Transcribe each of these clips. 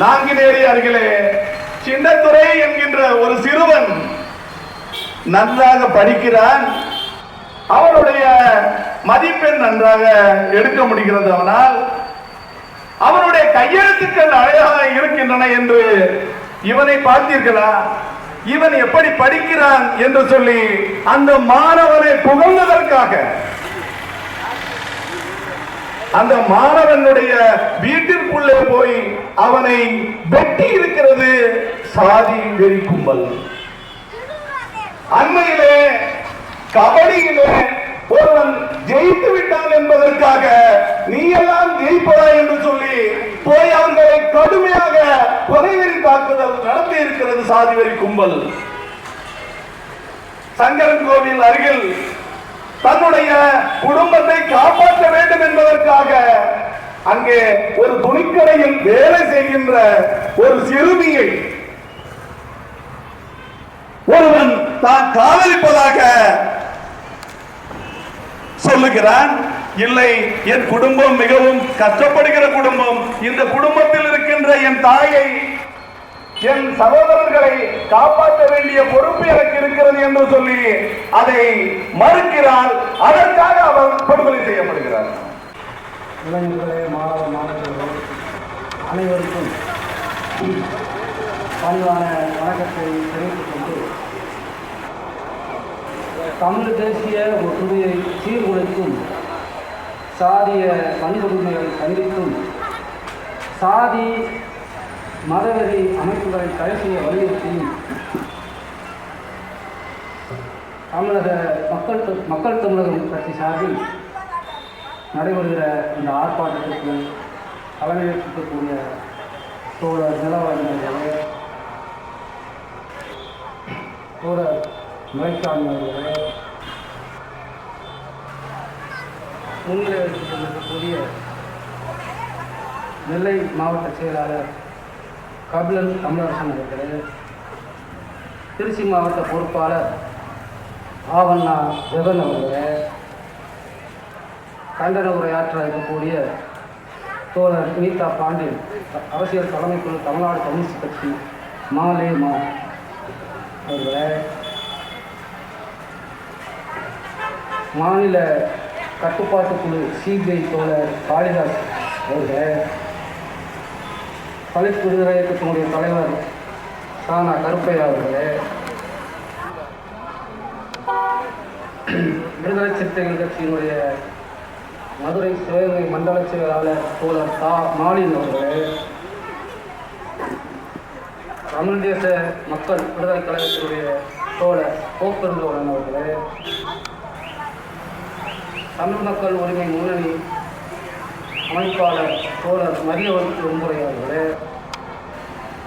நாங்கினேரி அருகிலே சின்னத்துறை என்கின்ற ஒரு சிறுவன் நன்றாக படிக்கிறான். அவனுடைய மதிப்பெண் நன்றாக எடுக்க முடிகிறது அவனால். அவனுடைய கையெழுத்துக்கள் அழகாக இருக்கின்றன என்று இவனை பார்த்தீர்களா? இவன் எப்படி படிக்கிறான் என்று சொல்லி அந்த மாணவனை புகழ்ந்ததற்காக அந்த மாணவனுடைய வீட்டிற்குள்ளே போய் அவனை வெட்டி இருக்கிறது சாதி வெறி கும்பல். அண்மையிலே கபடியிலே ஒருவன் ஜெயித்து விட்டான் என்பதற்காக நீ எல்லாம் ஜெயிப்பதா என்று சொல்லி போய் அவர்களை கடுமையாக கொலைவெறி தாக்குதல் நடத்தி இருக்கிறது சாதி வெறி கும்பல். சங்கரன் கோவில் அருகில் தன்னுடைய குடும்பத்தை காப்பாற்ற வேண்டும் என்பதற்காக அங்கே ஒரு துணிக்கடையில் வேலை செய்கின்ற ஒரு சிறுமியை ஒருவன் தான் காதலிப்பதாக சொல்லுகிறான். இல்லை என் குடும்பம் மிகவும் கஷ்டப்படுகிற குடும்பம். இந்த குடும்பத்தில் இருக்கின்ற என் தாயை என் சகோதரர்களை காப்பாற்ற வேண்டிய பொறுப்பு எனக்கு இருக்கிறது என்று சொல்லி அதை மறுக்கிறார். அதற்காக அவர் படுகொலை செய்யப்படுகிறார். இளைஞர்களே மாணவ மாணவர்களே அனைவருக்கும் பணிவான வணக்கத்தை தெரிவித்துக் கொண்டு தமிழ் தேசிய ஒற்றுமையை சீர்குலைக்கும் சாதிய மனித உரிமைகளை சந்திக்கும் சாதி மதவெறி அமைப்புகளை தடை செய்ய வலியுறுத்தி தமிழக மக்கள் மக்கள் தமிழகம் கட்சி சார்பில் நடைபெறுகிற இந்த ஆர்ப்பாட்டத்திற்கு தலைமையேற்கக்கூடிய தோழர் நிலவரங்களே தோழர் முறைக்காண்மைகளே முன்னிலை வைத்துக் கொண்டிருக்கக்கூடிய நெல்லை மாவட்ட செயலாளர் கபிலன் தமிழரசன் அவர்களே திருச்சி மாவட்ட பொறுப்பாளர் ஆவண்ணா ஜெகன் அவர்களே கண்டன உரையாற்ற இருக்கக்கூடிய தோழர் நீதா பாண்டியன் அரசியல் தலைமைக்குழு தமிழ்நாடு கம்யூனிஸ்ட் கட்சி மாலே மா அவர்களே மாநில கட்டுப்பாட்டு குழு சிபிஐ தோழர் காளிதாஸ் அவர்களே தலித் விடுதலை இயக்கத்தினுடைய தலைவர் சானா கருப்பையா அவர்களே. விடுதலை சிறுத்தைகள் கட்சியினுடைய மதுரை சிவகங்கை மண்டல செயலாளர் தோழர் தா மாலின் அவர்களே. தமிழ் தேச மக்கள் விடுதலை கழகத்தினுடைய தோழர் கோப்பெருந்தோழன் அவர்களே. தமிழ் மக்கள் உரிமை முன்னணி அமைப்பாளர் தோழர் மரியவன் வெண்முறை அவர்களே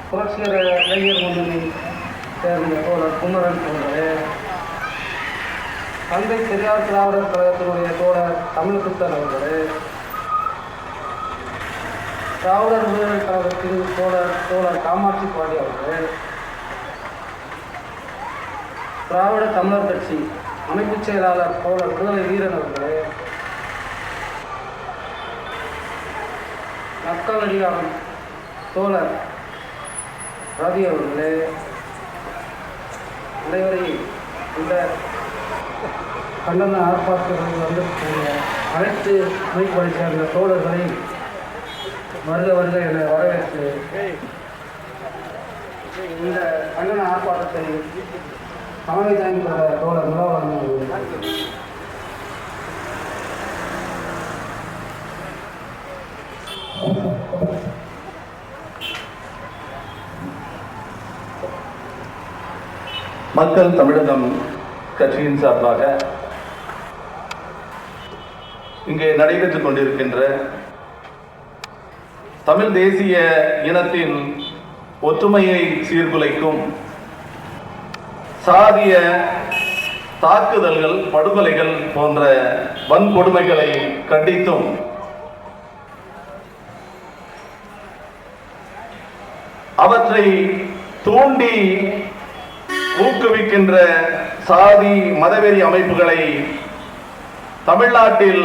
புரட்சிகர இளைஞர் முன்னணி சேர்ந்த தோழர் குமரன் அவர்களே தந்தை பெரியார் திராவிடர் கழகத்தினுடைய தோழர் தமிழ்குத்தன் அவர்களே திராவிடர் விடுதலை கழகத்தின் தோழர் தோழர் காமாட்சி பாடி அவர்களே திராவிட தமிழர் கட்சி அமைப்புச் செயலாளர் தோழர் விடுதலை வீரன் அவர்களே மக்கள் அடியாளன் தோழர் ரவி அவர்களே. அனைவரையும் இந்த கண்டன ஆர்ப்பாட்டத்தில் வந்திருக்கக்கூடிய அனைத்து அமைப்புகளை சேர்ந்த தோழர்களை வருக வருக என வரவேற்று இந்த கண்டன ஆர்ப்பாட்டத்தை தலைமை தாங்கி தோழர் நிலவரம் மக்கள் தமிழகம் கட்சியின் சார்பாக இங்கே நடைபெற்றுக் கொண்டிருக்கின்ற தமிழ் தேசிய இனத்தின் ஒற்றுமையை சீர்குலைக்கும் சாதிய தாக்குதல்கள் படுகொலைகள் போன்ற வன்கொடுமைகளை கண்டித்தும் அவற்றை தூண்டி ஊக்குவிக்கின்ற சாதி மதவெறி அமைப்புகளை தமிழ்நாட்டில்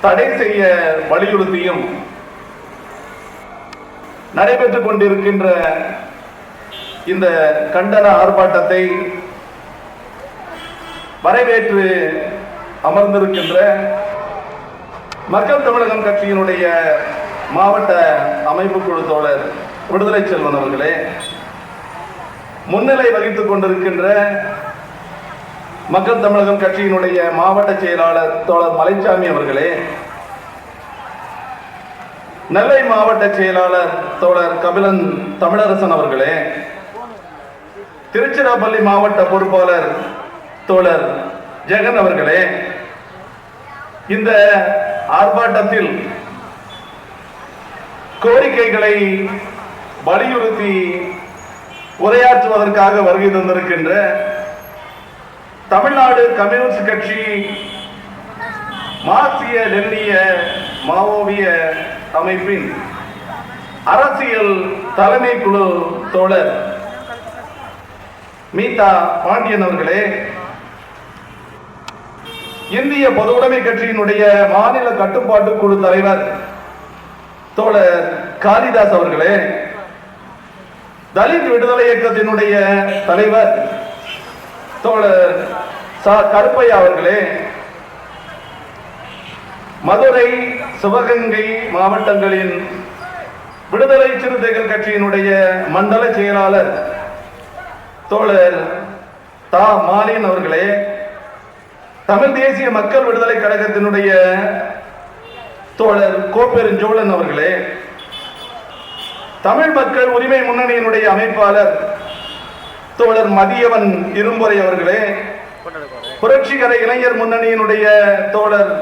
தடை செய்ய வலியுறுத்தியும் நடைபெற்றுக் கொண்டிருக்கின்ற இந்த கண்டன ஆர்ப்பாட்டத்தை வரவேற்று அமர்ந்திருக்கின்ற மக்கள் தமிழகம் கட்சியினுடைய மாவட்ட அமைப்பு குழு தோழர் விடுதலை செல்வன் அவர்களே முன்னிலை வகித்துக் கொண்டிருக்கின்ற மக்கள் தமிழகம் கட்சியினுடைய மாவட்ட செயலாளர் தோழர் மலைச்சாமி அவர்களே நெல்லை மாவட்ட செயலாளர் தோழர் கபிலன் தமிழரசன் அவர்களே திருச்சிராப்பள்ளி மாவட்ட பொறுப்பாளர் தோழர் ஜெகன் அவர்களே இந்த ஆர்ப்பாட்டத்தில் கோரிக்கைகளை வலியுறுத்தி உரையாற்றுவதற்காக வருகை தந்திருக்கின்ற தமிழ்நாடு கம்யூனிஸ்ட் கட்சி மார்க்சிய லெனிய மாவோவிய அமைப்பின் அரசியல் தலைமை குழு தோழர் மீதா பாண்டியன் அவர்களே இந்திய பொதுவுடைமை கட்சியினுடைய மாநில கட்டுப்பாட்டு குழு தலைவர் தோழர் காளிதாஸ் அவர்களே தலித் விடுதலை இயக்கத்தினுடைய தலைவர் தோழர் சா கருப்பையா அவர்களே மதுரை சிவகங்கை மாவட்டங்களின் விடுதலை சிறுத்தைகள் கட்சியினுடைய மண்டல செயலாளர் தோழர் தா மாலின் அவர்களே தமிழ் தேசிய மக்கள் விடுதலை கழகத்தினுடைய தோழர் கோப்பெருஞ்சோழன் அவர்களே தமிழ் மக்கள் உரிமை முன்னணியினுடைய அமைப்பாளர் தோழர் மதியவன் இரும்புரை அவர்களே புரட்சிகர இளைஞர் முன்னணியினுடைய தோழர்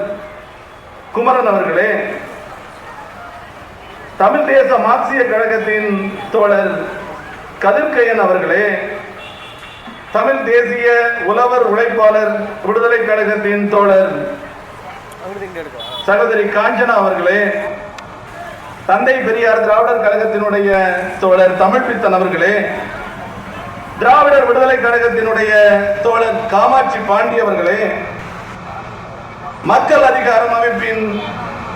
குமரன் அவர்களே தமிழ் தேச மார்க்சிய கழகத்தின் தோழர் கதிர்கையன் அவர்களே தமிழ் தேசிய உழவர் உழைப்பாளர் விடுதலை கழகத்தின் தோழர் சகோதரி காஞ்சனா அவர்களே தந்தை பெரியார் திராவிடர் கழகத்தினுடைய தோழர் தமிழ்பித்தன் அவர்களே திராவிடர் விடுதலை கழகத்தினுடைய தோழர் காமாட்சி பாண்டி அவர்களே மக்கள் அதிகாரம் அமைப்பின்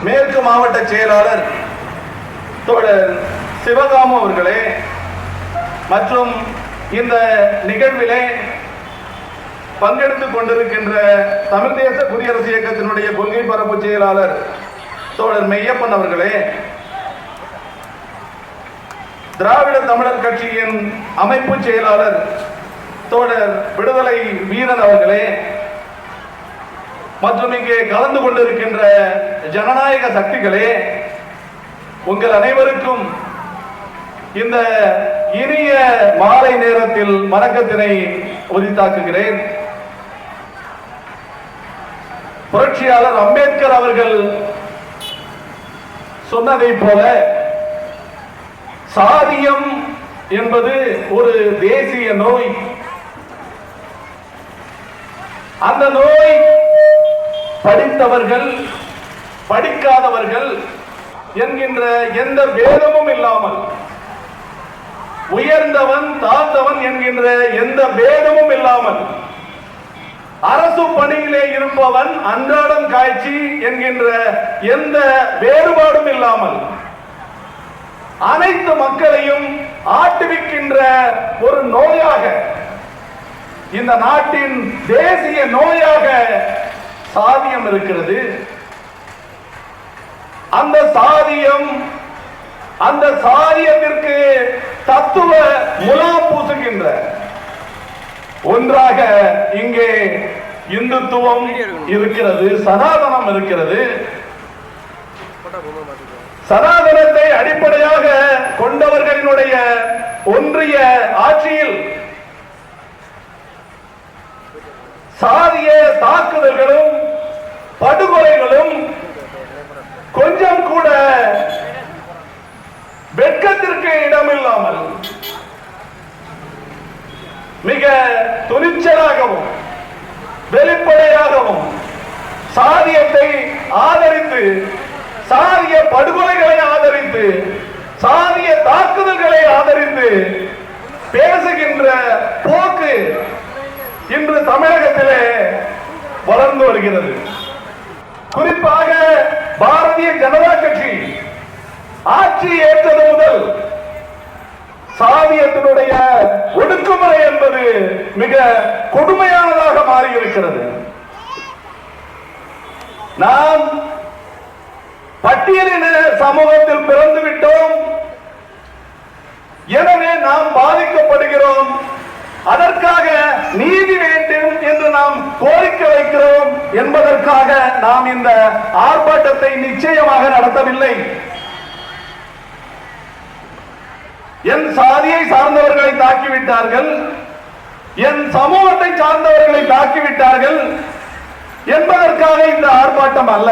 மேற்கு மாவட்ட செயலாளர் தோழர் சிவகாமு அவர்களே மற்றும் இந்த நிகழ்விலே பங்கெடுத்துக் கொண்டிருக்கின்ற தமிழ் தேச குடியரசு இயக்கத்தினுடைய கொள்கை பரப்பு செயலாளர் தோழர் மெய்யப்பன் அவர்களே திராவிட தமிழர் கட்சியின் அமைப்பு செயலாளர் தோழர் விடுதலை வீரன் அவர்களே மற்றும் இங்கே கலந்து கொண்டிருக்கின்ற ஜனநாயக சக்திகளே உங்கள் அனைவருக்கும் இந்த இனிய மாலை நேரத்தில் வணக்கத்தினை உரித்தாக்குகிறேன். புரட்சியாளர் அம்பேத்கர் அவர்கள் சொன்னதைப் போல சாதியம் என்பது ஒரு தேசிய நோய். அந்த நோய் படித்தவர்கள் படிக்காதவர்கள் என்கின்ற எந்த பேதமும் இல்லாமல் உயர்ந்தவன் தாழ்ந்தவன் என்கின்ற எந்த பேதமும் இல்லாமல் அரசு பணியிலே இருப்பவன் அன்றாடம் காய்ச்சி என்கின்ற எந்த வேறுபாடும் இல்லாமல் அனைத்து மக்களையும் ஆட்டுவிக்கின்ற ஒரு நோயாக இந்த நாட்டின் தேசிய நோயாக சாதியம் இருக்கிறது. அந்த சாதியம் அந்த சாதியத்திற்கு தத்துவ முலா பூசுகின்ற ஒன்றாக இங்கே இந்துத்துவம் இருக்கிறது சனாதனம் இருக்கிறது. சனாதனத்தை அடிப்படையாக கொண்டவர்களினுடைய ஒன்றிய ஆட்சியில் சாதிய தாக்குதல்களும் படுகொலைகளும் கொஞ்சம் கூட வெட்கத்திற்கு இடமில்லாமல் மிக துணிச்சலாகவும் வெளிப்படையாகவும் சாதியத்தை ஆதரித்து சாதிய படுகொலைகளை ஆதரித்து சாதிய தாக்குதல்களை ஆதரித்து பேசுகின்ற போக்கு இன்று தமிழகத்திலே வளர்ந்து வருகிறது. குறிப்பாக பாரதிய ஜனதா கட்சி ஆட்சி ஏற்றது முதல் சாதியத்தினுடைய ஒடுக்குமுறை என்பது மிக கொடுமையானதாக மாறியிருக்கிறது. நாம் பட்டியலின சமூகத்தில் பிறந்து விட்டோம் எனவே நாம் பாதிக்கப்படுகிறோம். அதற்காக நீதி வேண்டும் என்று நாம் கோரிக்கை வைக்கிறோம் என்பதற்காக நாம் இந்த ஆர்ப்பாட்டத்தை நிச்சயமாக நடத்தவில்லை. என் சாதியை சார்ந்தவர்களை தாக்கிவிட்டார்கள். என் சமூகத்தை சார்ந்தவர்களை தாக்கிவிட்டார்கள். என்பதற்காக இந்த ஆர்ப்பாட்டம் அல்ல.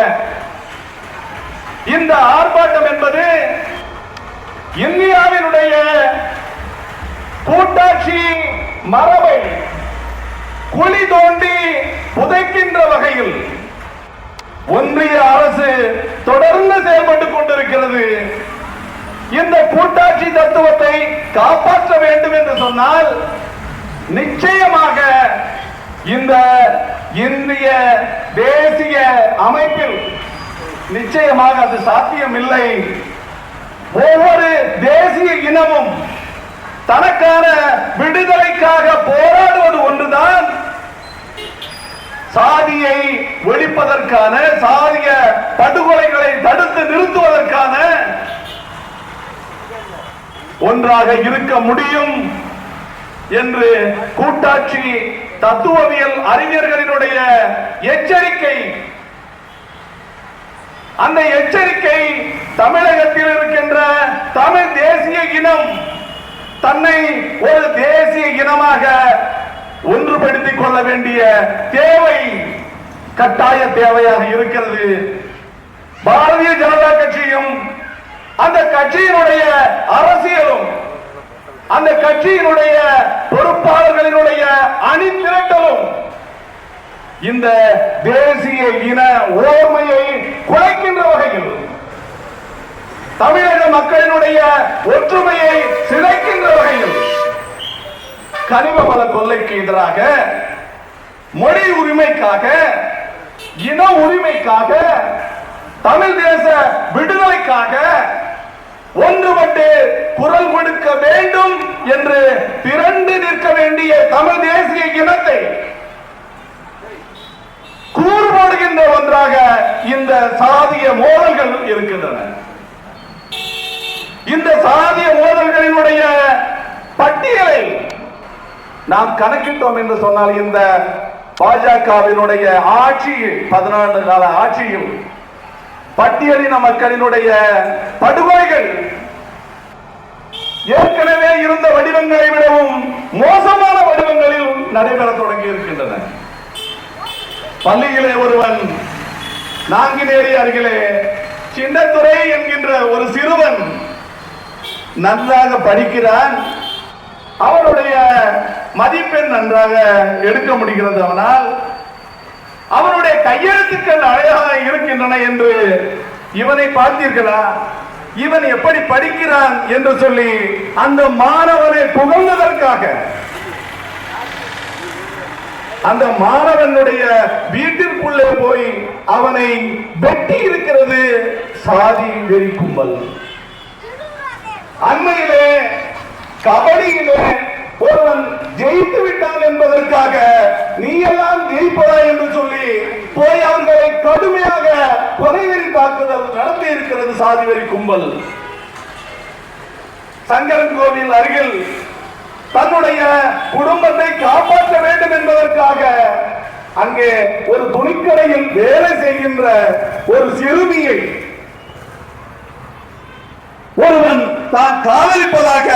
இந்த ஆர்ப்பாட்டம் என்பது இந்தியாவினுடைய கூட்டாட்சி மரபை குழி தோண்டி புதைக்கின்ற வகையில் ஒன்றிய அரசு தொடர்ந்து செயல்பட்டுக் கொண்டிருக்கிறது. இந்த கூட்டாட்சி தத்துவத்தை காப்பாற்ற வேண்டும் என்று சொன்னால் நிச்சயமாக இந்த இந்திய தேசிய அமைப்பில் நிச்சயமாக அது சாத்தியமில்லை. ஒவ்வொரு தேசிய இனமும் தனக்கான விடுதலைக்காக போராடுவது ஒன்றுதான். சாதியை ஒழிப்பதற்கான சாதிய படுகொலைகளை தடுத்து நிறுத்துவதற்கான ஒன்றாக இருக்க முடியும் என்று கூட்டாட்சி தத்துவவியல் அறிஞர்களினுடைய எச்சரிக்கை அந்த எச்சரிக்கை தமிழகத்தில் இருக்கின்ற தமிழ் தேசிய இனம் தன்னை ஒரு தேசிய இனமாக ஒன்றுபடுத்திக் கொள்ள வேண்டிய தேவை கட்டாய தேவையாக இருக்கிறது. பாரதிய ஜனதா கட்சியும் அந்த கட்சியினுடைய அரசியலும் அந்த கட்சியினுடைய பொறுப்பாளர்களினுடைய அணி திரட்டலும் இந்த தேசிய இன ஓர்மையை குலைக்கின்ற வகையில் தமிழக மக்களினுடைய ஒற்றுமையை சிதைக்கின்ற வகையில் கனிம வள கொள்ளைக்கு எதிராக மொழி உரிமைக்காக இன உரிமைக்காக தமிழ் தேச விடுதலைக்காக ஒன்றுபட்டு குரல் கொடுக்க வேண்டும் என்று திரண்டு நிற்க வேண்டிய தமிழ் தேசிய இனத்தை கூறுபடுகின்ற ஒன்றாக இந்த சாதிய மோதல்கள் இருக்கின்றன. இந்த சாதிய மோதல்களினுடைய பட்டியலை நாம் கணக்கிட்டோம் என்று சொன்னால் இந்த பாஜகவினுடைய ஆட்சியில் பதினான்கு கால ஆட்சியில் பட்டியலின மக்களினுடைய படுகொலைகள் ஏற்கனவே இருந்த வடிவங்களை விடவும் மோசமான வடிவங்களில் நடைபெற தொடங்கி இருக்கின்றன. பள்ளியிலே ஒருவன் நான்கினேரி அருகிலே சின்னத்துறை என்கின்ற ஒரு சிறுவன் நன்றாக படிக்கிறான். அவனுடைய மதிப்பெண் நன்றாக எடுக்க முடிகிறது அவனால். அவனுடைய கையெழுத்துக்கள் அழகாக இருக்கின்றன என்று இவனை பார்த்தீர்களா? இவன் எப்படி படிக்கிறான் என்று சொல்லி அந்த மாணவனை புகழ்ந்ததற்காக அந்த மாணவனுடைய வீட்டிற்குள்ளே போய் அவனை வெட்டி இருக்கிறது சாதி வெறி கும்பல். அண்மையிலே கபடியிலே ஒருவன் ஜெயித்து விட்டான் என்பதற்காக நீ எல்லாம் ஜெயிப்பதா என்று சொல்லி போய் அவர்களை கடுமையாக கொலைவெறி தாக்குதல் நடத்தி இருக்கிறது சாதி வெறி கும்பல். சங்கரன் கோவில் அருகில் தன்னுடைய குடும்பத்தை காப்பாற்ற வேண்டும் என்பது அங்கே ஒரு துணிக்கடையில் வேலை செய்கின்ற ஒரு சிறுமியை ஒருவன் தான் காதலிப்பதாக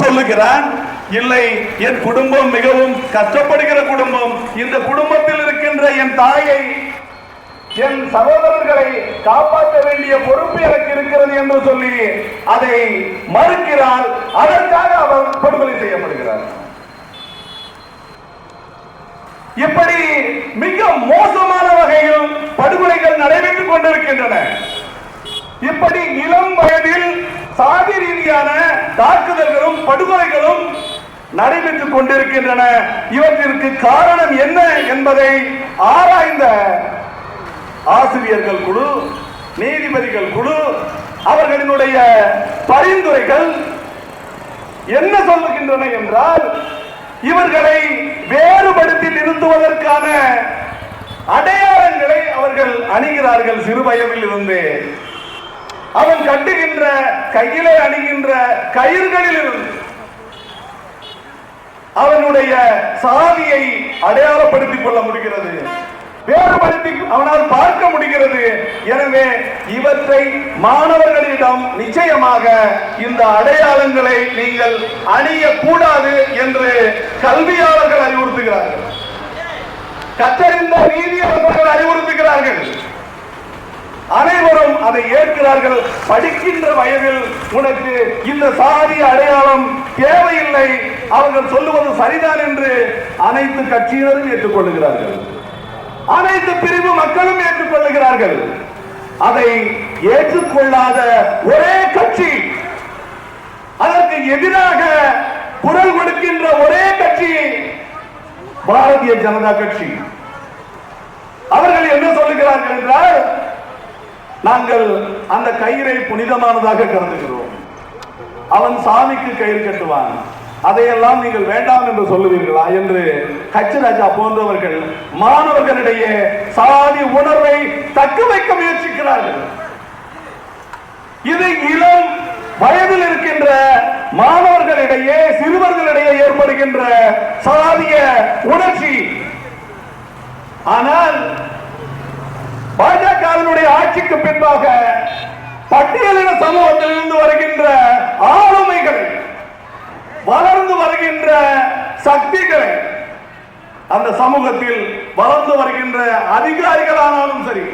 சொல்லுகிறான். இல்லை என் குடும்பம் மிகவும் கஷ்டப்படுகிற குடும்பம். இந்த குடும்பத்தில் இருக்கின்ற என் தாயை என் சகோதரர்களை காப்பாற்ற வேண்டிய பொறுப்பு எனக்கு இருக்கிறது என்று சொல்லி அதை மறுக்கிறார். அதற்காக அவர் படுகொலை செய்யப்படுகிறார். இப்படி மிக மோசமான வகையில் படுகொலைகள் நடைபெற்றுக் கொண்டிருக்கின்றன. இப்படி இளம் வயதில் சாதி ரீதியான தாக்குதல்களும் படுகொலைகளும் நடைபெற்றுக் கொண்டிருக்கின்றன. இவற்றிற்கு காரணம் என்ன என்பதை ஆராய்ந்த ஆசிரியர்கள் குழு நீதிபதிகள் குழு அவர்களினுடைய பரிந்துரைகள் என்ன சொல்லுகின்றன என்றால் இவர்களை வேறுபடுத்தி நிறுத்துவதற்கான அடையாளங்களை அவர்கள் அணிகிறார்கள். சிறு வயதில் இருந்து. அவன் கட்டுகின்ற கையிலே அணிகின்ற கயிறுகளில் இருந்து அவனுடைய சாதியை அடையாளப்படுத்திக் கொள்ள முடிகிறது. வேறுபடுத்தி அவனால் பார்க்க முடிகிறது. எனவே இவற்றை மாணவர்களிடம் நிச்சயமாக இந்த அடையாளங்களை நீங்கள் அணியக்கூடாது என்று கல்வியாளர்கள் அறிவுறுத்துகிறார்கள். கற்றறிந்த நீதியாளர்கள் அறிவுறுத்துகிறார்கள். அனைவரும் அதை ஏற்கிறார்கள். படிக்கின்ற வயதில் உனக்கு இந்த சாதி அடையாளம் தேவையில்லை. அவர்கள் சொல்லுவது சரிதான் என்று அனைத்து கட்சியினரும் ஏற்றுக்கொள்கிறார்கள் அனைத்து பிரிவு மக்களும் ஏற்றுக்கொள்ளுகிறார்கள். அதை ஏற்றுக்கொள்ளாத ஒரே கட்சி அதற்கு எதிராக குரல் கொடுக்கின்ற ஒரே கட்சி பாரதிய ஜனதா கட்சி. அவர்கள் என்ன சொல்லுகிறார்கள் என்றால் நாங்கள் அந்த கயிறை புனிதமானதாக கருதுகிறோம். அவன் சாமிக்கு கயிறு கட்டுவான். அதையெல்லாம் நீங்கள் வேண்டாம் என்று சொல்லுவீர்களா என்று ஹச் ராஜா போன்றவர்கள் மாணவர்களிடையே சாதி உணர்வை தக்க வைக்க முயற்சிக்கிறார்கள். இது இளம் வயதில் இருக்கின்ற மாணவர்களிடையே சிறுவர்களிடையே ஏற்படுகின்ற சாதிய உணர்ச்சி. ஆனால் பாஜகவினுடைய ஆட்சிக்கு பின்பாக பட்டியலின சமூகத்தில் இருந்து வருகின்ற ஆளுமைகள் வளர்ந்து வருகின்ற சக்திகளை அந்த சமூகத்தில் வளர்ந்து வருகின்ற அதிகாரிகளானாலும் சரி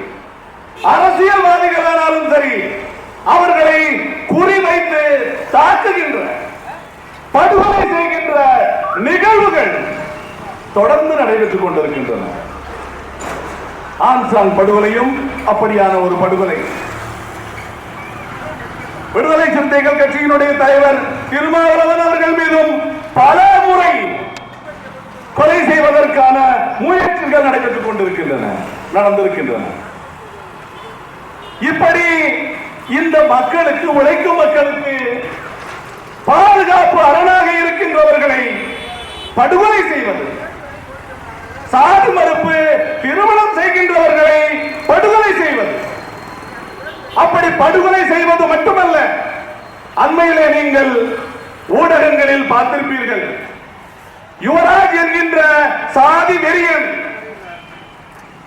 அரசியல்வாதிகளானாலும் சரி அவர்களை குறிவைத்து தாக்குகின்ற படுகொலை செய்கின்ற நிகழ்வுகள் தொடர்ந்து நடைபெற்றுக் கொண்டிருக்கின்றன. ஆன்சாங் படுகொலையும் அப்படியான ஒரு படுகொலை. விடுதலை சிறுத்தைகள் கட்சியினுடைய தலைவர் திருமாவளவன் அவர்கள் மீதும் பல முறை கொலை செய்வதற்கான முயற்சிகள் நடைபெற்றுக் கொண்டிருக்கின்றன நடந்திருக்கின்றன. இப்படி இந்த மக்களுக்கு உழைக்கும் மக்களுக்கு பாதுகாப்பு அரணாக இருக்கின்றவர்களை படுகொலை செய்வது சாதி மறுப்பு திருமணம் செய்கின்றவர்களை படுகொலை செய்வது அப்படி படுகொலை செய்வது மட்டுமல்ல அண்மையிலே நீங்கள் ஊடகங்களில் பார்த்திருப்பீர்கள். யுவராஜ் என்கின்ற சாதி வெறியன்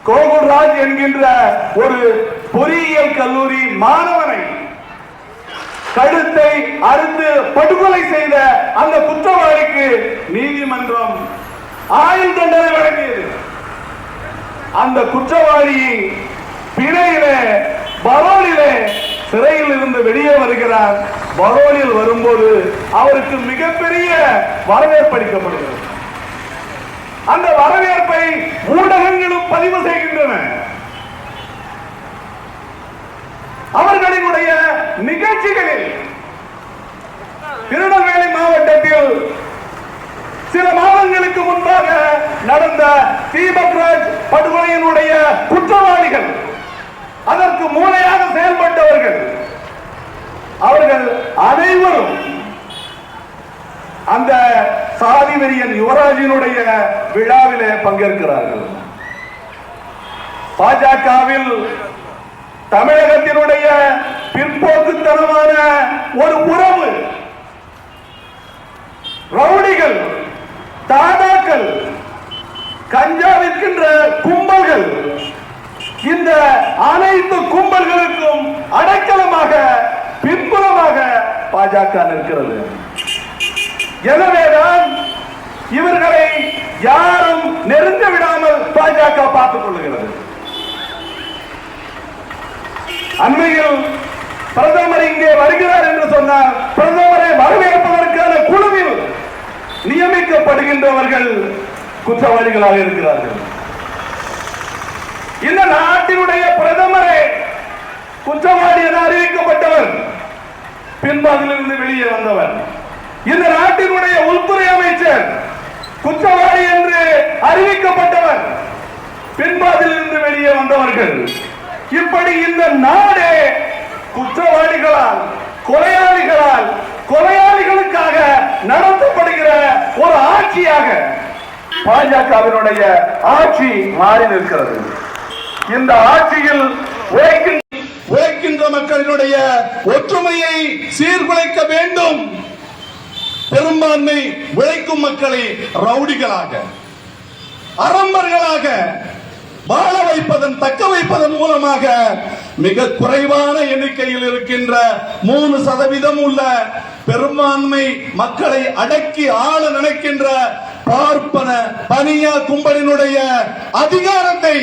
கோகுல்ராஜ் என்கின்ற ஒரு பொறியியல் கல்லூரி மாணவனை கழுத்தை அறுத்து படுகொலை செய்த அந்த குற்றவாளிக்கு நீதிமன்றம் ஆயுள் தண்டனை வழங்கியது. அந்த குற்றவாளி பிணையிலே பரோலிலே சிறையில் இருந்து வெளியே வருகிறார். பரோலில் வரும்போது அவருக்கு மிகப்பெரிய வரவேற்பு அளிக்கப்படுகிறது. அந்த வரவேற்பை ஊடகங்களும் பதிவு செய்கின்றன. அவர்களினுடைய நிகழ்ச்சிகளில் திருநெல்வேலி மாவட்டத்தில் சில மாதங்களுக்கு முன்பாக நடந்த தீபக்ராஜ் படுகொலையினுடைய குற்றவாளிகள் அதற்கு மூளையாக செயல்பட்டவர்கள் அவர்கள் அனைவரும் அந்த சாதி வெறியன் யுவராஜினுடைய விழாவிலே பங்கேற்கிறார்கள். பாஜகவில் தமிழகத்தினுடைய பிற்போக்குத்தனமான ஒரு உறவு ரவுடிகள் தாதாக்கள் கஞ்சா விற்கின்ற கும்பல்கள் இந்த அனைத்து கும்பல்களுக்கும் அடைக்கலமாக பின்புலமாக பாஜக நிற்கிறது. எனவேதான் இவர்களை யாரும் நெருங்க விடாமல் பாஜக பார்த்துக் கொள்ளுகிறது. அண்மையில் பிரதமர் இங்கே வருகிறார் என்று சொன்னார் பிரதமரை வரவேற்பதற்கான குழுவில் நியமிக்கப்படுகின்றவர்கள் குற்றவாளிகளாக இருக்கிறார்கள். இந்த நாட்டினுடைய பிரதமரே குற்றவாளி என அறிவிக்கப்பட்டவர் பின்பு அதிலிருந்து வெளியே வந்தவர். இந்த நாட்டினுடைய உள்துறை அமைச்சர் குற்றவாளி என்று அறிவிக்கப்பட்டவர். பின்பு அதிலிருந்து வெளியே வந்தவர்கள். இப்படி இந்த நாடே குற்றவாளிகளால் கொலையாளிகளால் கொலையாளிகளுக்காக நடத்தப்படுகிற ஒரு ஆட்சியாக பாஜகவினுடைய ஆட்சி மாறி நிற்கிறது. இந்த ஆட்சியில் உழைக்கின்ற உழைக்கின்ற மக்களினுடைய ஒற்றுமையை சீர்குலைக்க வேண்டும். பெரும்பான்மை உழைக்கும் மக்களை ரவுடிகளாக அரம்பர்களாக வாழ வைப்பதன் தக்க வைப்பதன் மூலமாக மிக குறைவான எண்ணிக்கையில் இருக்கின்ற மூணு சதவீதம் உள்ள பெரும்பான்மை மக்களை அடக்கி ஆள நினைக்கின்ற பார்ப்பன பனியா கும்பலினுடைய அதிகாரத்தை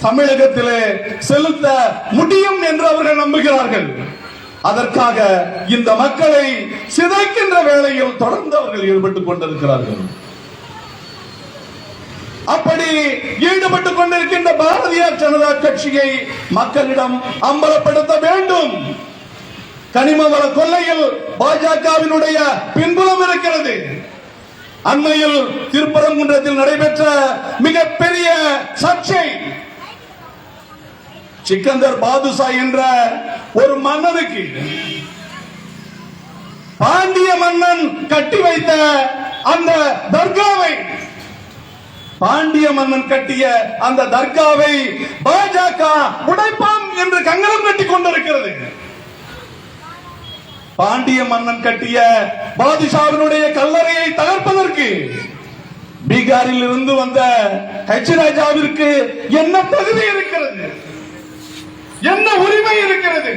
தமிழகத்திலே செலுத்த முடியும் என்று அவர்கள் நம்புகிறார்கள். அதற்காக இந்த மக்களை சிதைக்கின்ற வேளையில் தொடர்ந்து அவர்கள் ஈடுபட்டுக் கொண்டிருக்கிறார்கள். அப்படி ஈடுபட்டுக் கொண்டிருக்கின்ற பாரதிய ஜனதா கட்சியை மக்களிடம் அம்பலப்படுத்த வேண்டும். கனிமவள கொள்ளையில் பாஜகவினுடைய பின்புலம் இருக்கிறது. அண்மையில் திருப்பரங்குன்றத்தில் நடைபெற்ற மிகப்பெரிய சர்ச்சை சிக்கந்தர் பாதுஷா என்ற ஒரு மன்னனுக்கு பாண்டிய மன்னன் கட்டி வைத்த அந்த தர்காவை பாண்டிய மன்னன் கட்டிய அந்த தர்காவை பாஜக உடைப்பாம் என்று கங்கணம் கட்டி கொண்டிருக்கிறது. பாண்டிய மன்னன் கட்டிய பாதுஷாவினுடைய கல்லறையை தகர்ப்பதற்கு பீகாரில் இருந்து வந்த ஹெச் ராஜாவிற்கு என்ன தகுதி இருக்கிறது? என்ன உரிமை இருக்கிறது?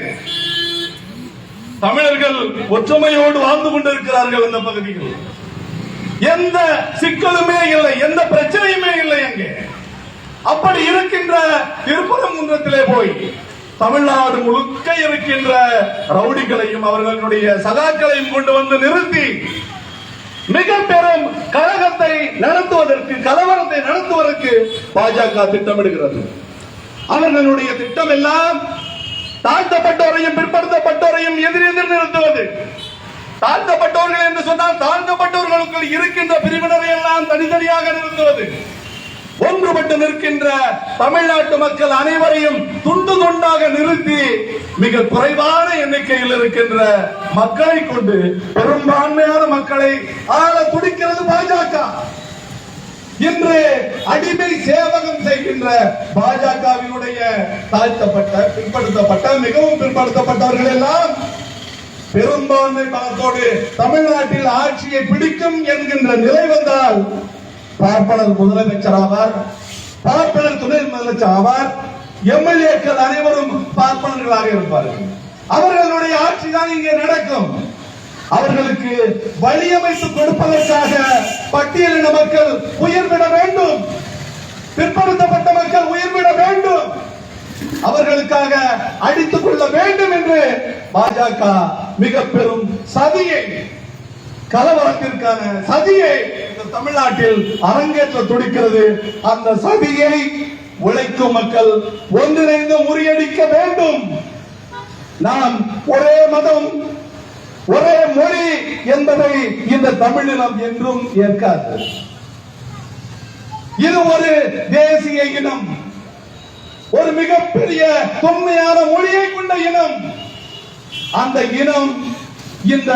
தமிழர்கள் ஒற்றுமையோடு வாழ்ந்து கொண்டிருக்கிறார்கள் இந்த பகுதியில். எந்த சிக்கலுமே இல்லை எந்த பிரச்சனையுமே இல்லை அங்கே. அப்படி இருக்கின்ற திருப்பரங்குன்றத்திலே போய் தமிழ்நாடு முழுக்க இருக்கின்ற ரவுடிகளையும் அவர்களுடைய சகாக்களையும் கொண்டு வந்து நிறுத்தி மிக பெரும் கழகத்தை நடத்துவதற்கு கலவரத்தை நடத்துவதற்கு பாஜக திட்டமிடுகிறது. அவர்களுடைய திட்டம் எல்லாம் தாழ்த்தப்பட்டோரையும் பிற்படுத்தப்பட்டோரையும் எதிரெதிர் நிறுத்துவது. தாழ்த்தப்பட்டவர்கள் என்று சொன்னால் தாழ்த்தப்பட்டவர்களுக்குள் இருக்கின்ற பிரிவினரை எல்லாம் தனித்தனியாக நிறுத்துவது. ஒன்றுபட்டு நிற்கின்ற தமிழ்நாட்டு மக்கள் அனைவரையும் துண்டு துண்டாக நிறுத்தி மிக குறைவான எண்ணிக்கையில் இருக்கின்ற மக்களை கொண்டு பெரும்பான்மையான மக்களை ஆள துடிக்கிறது பாஜக. இன்று அடிமை சேவகம் செய்கின்ற பாஜகவினுடைய தாழ்த்தப்பட்ட பிற்படுத்தப்பட்ட மிகவும் பிற்படுத்தப்பட்டவர்கள் எல்லாம் பெரும்பான்மை பலத்தோடு தமிழ்நாட்டில் ஆட்சியை பிடிக்கும் என்கின்ற நிலை வந்தால் பார்ப்பனர் முதலமைச்சர் ஆவார் பார்ப்பனர் துணை முதலமைச்சர் ஆவார் எம்எல்ஏக்கள் அனைவரும் பார்ப்பனர்களாக இருப்பார்கள். அவர்களுடைய ஆட்சி தான் இங்கே நடக்கும். அவர்களுக்கு வழியமைத்து கொடுப்பதற்காக பட்டியலின மக்கள் உயிர்விட வேண்டும். பிற்படுத்தப்பட்ட மக்கள் உயிர்விட வேண்டும். அவர்களுக்காக அடித்துக் கொள்ள வேண்டும் என்று பாஜக மிக பெரும் சதியை கலவரத்திற்கான சதியை இந்த தமிழ்நாட்டில் அரங்கேற்ற துடிக்கிறது. அந்த சதியை உழைக்கும் மக்கள் ஒன்றிணைந்து முறியடிக்க வேண்டும். நாம் ஒரே மதம் மொழி என்பதை இந்த தமிழினம் என்றும் ஏற்காது. இது ஒரு தேசிய இனம். ஒரு மிகப்பெரிய தொன்மையான மொழியை கொண்ட இனம். அந்த இனம் இந்த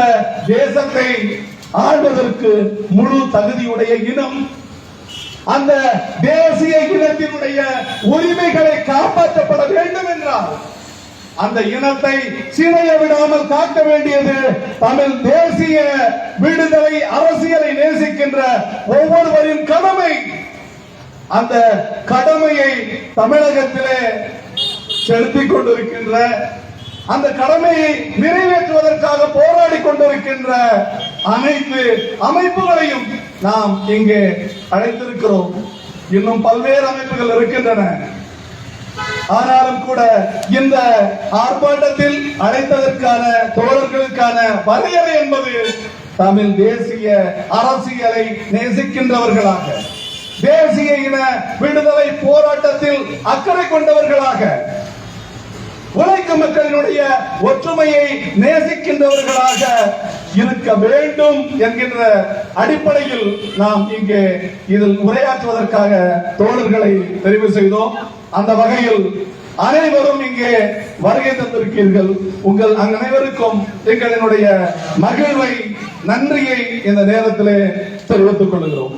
தேசத்தை ஆள்வதற்கு முழு தகுதியுடைய இனம். அந்த தேசிய இனத்தினுடைய உரிமைகளை காப்பாற்றப்பட வேண்டும் என்றால் அந்த இனத்தை சிறைய விடாமல் காக்க வேண்டியது தமிழ் தேசிய விடுதலை அரசியலை நேசிக்கின்ற ஒவ்வொருவரின் கடமை. அந்த கடமையை தமிழகத்திலே செலுத்திக் கொண்டிருக்கின்ற அந்த கடமையை நிறைவேற்றுவதற்காக போராடி கொண்டிருக்கின்ற அனைத்து அமைப்புகளையும் நாம் இங்கே அழைத்திருக்கிறோம். இன்னும் பல்வேறு அமைப்புகள் இருக்கின்றன. ஆனாலும் கூட இந்த ஆர்ப்பாட்டத்தில் அழைத்ததற்கான தோழர்களுக்கான வரையறை என்பது தமிழ் தேசிய அரசியலை நேசிக்கின்றவர்களாக தேசிய இன விடுதலை போராட்டத்தில் அக்கறை கொண்டவர்களாக உழைக்கும் மக்களினுடைய ஒற்றுமையை நேசிக்கின்றவர்களாக இருக்க வேண்டும் என்கின்ற அடிப்படையில் நாம் இங்கே இதில் உரையாற்றுவதற்காக தோழர்களை தெரிவு செய்தோம். அந்த வகையில் அனைவரும் இங்கே வருகை தந்திருக்கீர்கள். உங்கள் அனைவருக்கும் எங்களினுடைய மகிழ்வை நன்றியை இந்த நேரத்திலே தெரிவித்துக் கொள்கிறோம்.